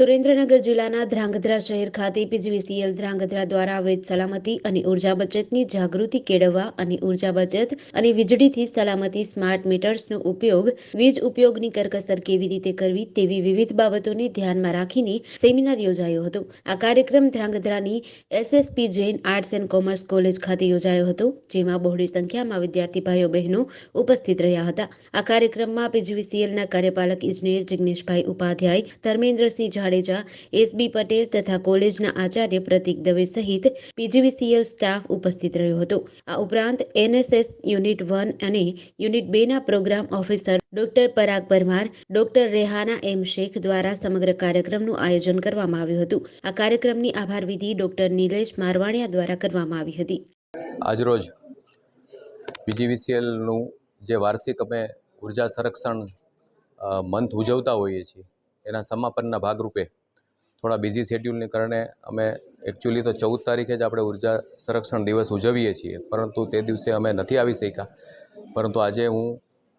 સુરેન્દ્રનગર જિલ્લાના ધ્રાંગધ્રા શહેર ખાતે પીજીવીસીએલ ધ્રાંગધ્રા દ્વારા અવૈધ સલામતી અને ઊર્જા બચતની જાગૃતિ કેળવવા અને ઊર્જા બચત અને વીજળીથી સલામતી સ્માર્ટ મીટર્સનો ઉપયોગ, વીજ ઉપયોગની કરકસર કેવી રીતે કરવી તેવી વિવિધ બાબતોને ધ્યાનમાં રાખીને સેમિનાર યોજાયો હતો. આ કાર્યક્રમ ધ્રાંગધ્રાની SSP Jain arts and commerce college ખાતે યોજાયો હતો, જેમાં બહોળી સંખ્યામાં વિદ્યાર્થી ભાઈઓ બહેનો ઉપસ્થિત રહ્યા હતા. આ કાર્યક્રમમાં પીજીવીસીએલના કાર્યપાલક ઇજનેર જિગ્નેશભાઈ ઉપાધ્યાય, ધર્મેન્દ્રસિંહ જાડેજા એસબી પટેલ તથા કોલેજના આચાર્ય પ્રતિક દવે સહિત પીજીવીસીએલ સ્ટાફ ઉપસ્થિત રહ્યો હતો. આ ઉપરાંત એનએસએસ યુનિટ વન અને યુનિટ બે ના program officer doctor Parag Parmar, doctor Rehana M Shaikh દ્વારા સમગ્ર કાર્યક્રમનું આયોજન કરવામાં આવ્યું હતું. આ કાર્યક્રમની આભાર વિધિ ડોક્ટર નિલેશ મારવાણિયા દ્વારા કરવામાં આવી હતી. આજરોજ પીજીવીસીએલનું જે વાર્ષિક અમે ઊર્જા સંરક્ષણ મંથ ઉજવતા હોઈએ છીએ. એના સમાપનના ભાગરૂપે થોડા બિઝી શેડ્યુલને કારણે અમે એકચ્યુઅલી તો ચૌદ તારીખે જ આપણે ઊર્જા સંરક્ષણ દિવસ ઉજવીએ છીએ, પરંતુ તે દિવસે અમે નથી આવી શક્યા. પરંતુ આજે હું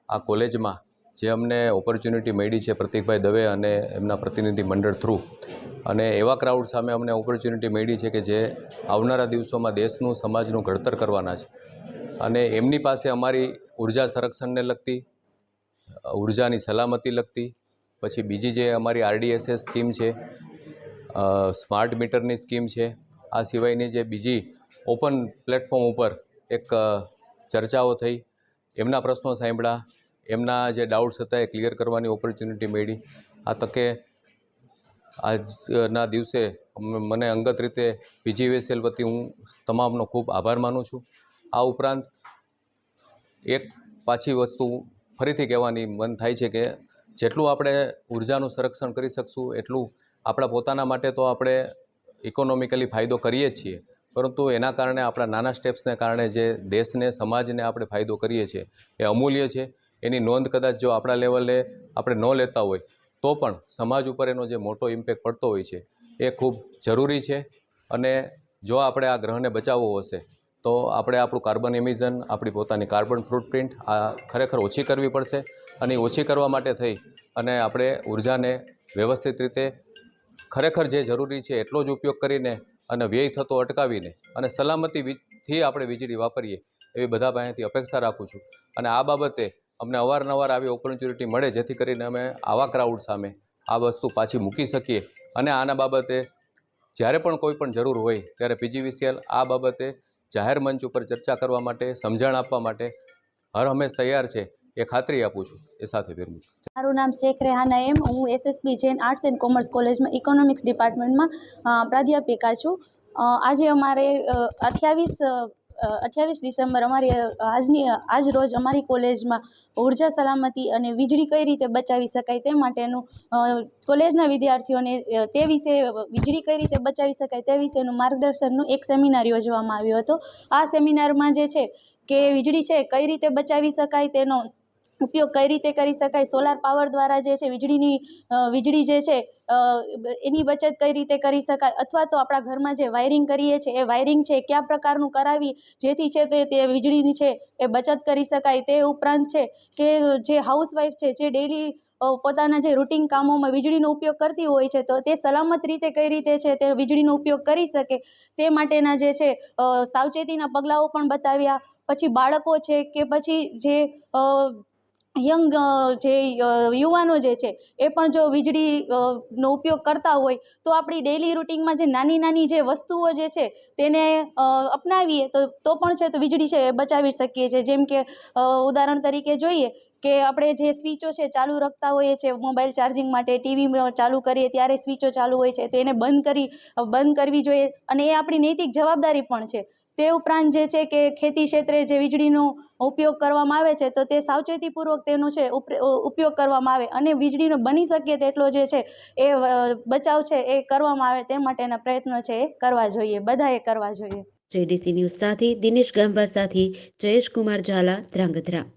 આ કોલેજમાં જે અમને ઓપોર્ચ્યુનિટી મળી છે પ્રતિકભાઈ દવે અને એમના પ્રતિનિધિ મંડળ થ્રુ અને એવા ક્રાઉડ સામે અમને ઓપોર્ચ્યુનિટી મળી છે કે જે આવનારા દિવસોમાં દેશનું, સમાજનું ઘડતર કરવાના છે. અને એમની પાસે અમારી ઊર્જા સંરક્ષણને લગતી, ઉર્જાની સલામતી લગતી પછી બીજી જે અમારી આરડીએસએસ સ્કીમ છે સ્માર્ટ મીટરની સ્કીમ છે, આ સિવાયની જે બીજી ઓપન પ્લેટફોર્મ ઉપર એક ચર્ચાઓ થઈ, એમના પ્રશ્નો સાંભળ્યા, એમના જે ડાઉટ્સ હતા એ ક્લિયર કરવાની ઓપોર્ચ્યુનિટી મળી. આ તકે આજના દિવસે મને અંગત રીતે પીજીવીએસએલ વતી હું તમામનો ખૂબ આભાર માનું છું. આ ઉપરાંત એક પાછી વસ્તુ ફરીથી કહેવાની મન થાય છે કે જેટલું આપણે ઉર્જાનું સંરક્ષણ કરી શકશું, એટલું આપણા પોતાના માટે તો આપણે ઇકોનોમિકલી ફાયદો કરીએ જ છીએ. પરંતુ એના કારણે આપણા નાના સ્ટેપ્સને કારણે જે દેશને, સમાજને આપણે ફાયદો કરીએ છીએ, એ અમૂલ્ય છે. એની નોંધ કદાચ જો આપણા લેવલે આપણે ન લેતા હોય, તો પણ સમાજ ઉપર એનો જે મોટો ઇમ્પેક્ટ પડતો હોય છે, એ ખૂબ જરૂરી છે. અને જો આપણે આ ગ્રહને બચાવવો હશે, તો આપણે આપણું કાર્બન એમિઝન આપણી પોતાની કાર્બન ફૂટપ્રિન્ટ આ ખરેખર ઓછી કરવી પડશે. અને ઓછી કરવા માટે થઈ અને આપણે ઉર્જાને વ્યવસ્થિત રીતે ખરેખર જે જરૂરી છે એટલો જ ઉપયોગ કરીને અને વ્યય થતો અટકાવીને અને સલામતી વી- આપણે વીજળી વાપરીએ એવી બધા પાસેથી અપેક્ષા રાખું છું. અને આ બાબતે અમને અવારનવાર આવી ઓપોર્ચ્યુનિટી મળે જેથી કરીને અમે આવા ક્રાઉડ સામે આ વસ્તુ પાછી મૂકી શકીએ. અને આના બાબતે જ્યારે પણ કોઈ પણ જરૂર હોય ત્યારે પીજીવીસીએલ આ બાબતે જાહેર મંચ ઉપર ચર્ચા કરવા માટે, સમજણ આપવા માટે હર હંમેશ તૈયાર છે. એ ખાતરી આપું છું, એ સાથે ફેરવું છું. મારું નામ શેખ રેહાના એમ, હું SSB Jain arts and commerce કોલેજમાં ઇકોનોમિક્સ ડિપાર્ટમેન્ટમાં પ્રાધ્યાપિકા છું. આજે અમારે અઠ્યાવીસ અઠ્યાવીસ ડિસેમ્બર અમારી આજની આજ રોજ અમારી કોલેજમાં ઊર્જા સલામતી અને વીજળી કઈ રીતે બચાવી શકાય તે માટેનું કોલેજના વિદ્યાર્થીઓને તે વિશે વીજળી કઈ રીતે બચાવી શકાય તે વિશેનું માર્ગદર્શનનું એક સેમિનાર યોજવામાં આવ્યો હતો. આ સેમિનારમાં જે છે કે વીજળી છે કઈ રીતે બચાવી શકાય તેનો ઉપયોગ કઈ રીતે કરી શકાય? સોલાર પાવર દ્વારા જે છે, વીજળીની વીજળી જે છે એની બચત કઈ રીતે કરી શકાય? અથવા તો આપણા ઘરમાં જે વાયરિંગ કરીએ છીએ, એ વાયરિંગ છે કયા પ્રકારનું કરાવી, જેથી છે તે તે વીજળીની છે એ બચત કરી શકાય? તે ઉપરાંત છે કે જે હાઉસવાઈફ છે, જે ડેલી પોતાના જે રૂટિન કામોમાં વીજળીનો ઉપયોગ કરતી હોય છે, તો તે સલામત રીતે કઈ રીતે છે તે વીજળીનો ઉપયોગ કરી શકે? તે માટેના જે છે સાવચેતીના પગલાઓ પણ બતાવ્યા. પછી બાળકો છે કે પછી જે યંગ જે યુવાનો જે છે, એ પણ જો વીજળી નો ઉપયોગ કરતા હોય, તો આપણી ડેલી રૂટિનમાં જે નાની નાની જે વસ્તુઓ જે છે, તેને અપનાવીએ, તો તો પણ છે, તો વીજળી છે, એ બચાવી શકીએ છીએ જેમ કે ઉદાહરણ તરીકે જોઈએ કે આપણે જે સ્વિચો છે, ચાલુ રાખતા હોઈએ છીએ મોબાઈલ ચાર્જિંગ માટે ટીવી ચાલુ કરીએ, ત્યારે સ્વિચો ચાલુ હોય છે તેને બંધ કરી, બંધ કરવી જોઈએ. અને એ આપણી નૈતિક જવાબદારી પણ છે. તે ઉપરાંત જે છે કે ખેતી ક્ષેત્રે જે વીજળીનો ઉપયોગ કરવામાં આવે છે, તો તે સાવચેતીપૂર્વક તેનો છે ઉપ- ઉપયોગ કરવામાં આવે અને વીજળીનો બની શકે તેટલો જે છે એ બચાવ છે એ કરવામાં આવે તે માટેના પ્રયત્નો છે એ કરવા જોઈએ, બધાએ કરવા જોઈએ. જેડીસી ન્યૂઝ સાથે દિનેશ ગાંભા સાથે જયેશ કુમાર ઝાલા ધ્રાંગધ્રા.